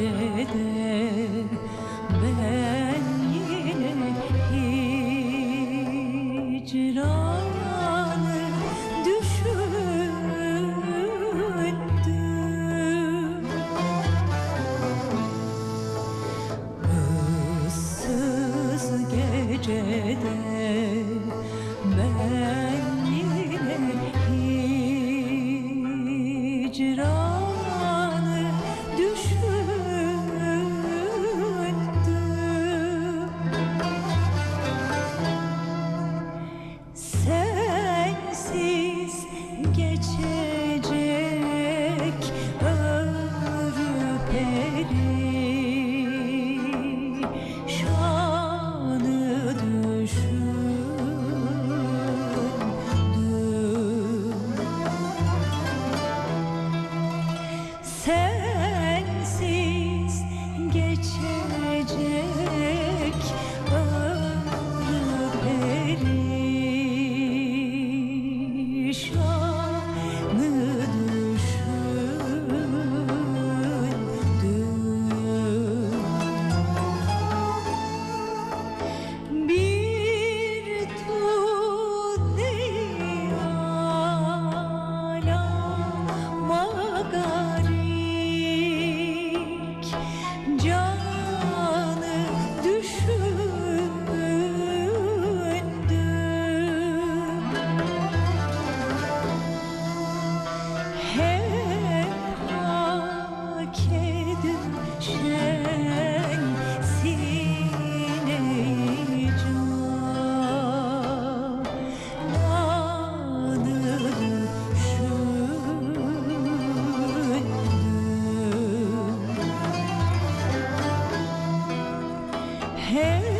gecede ben yine hicranı Say Hey.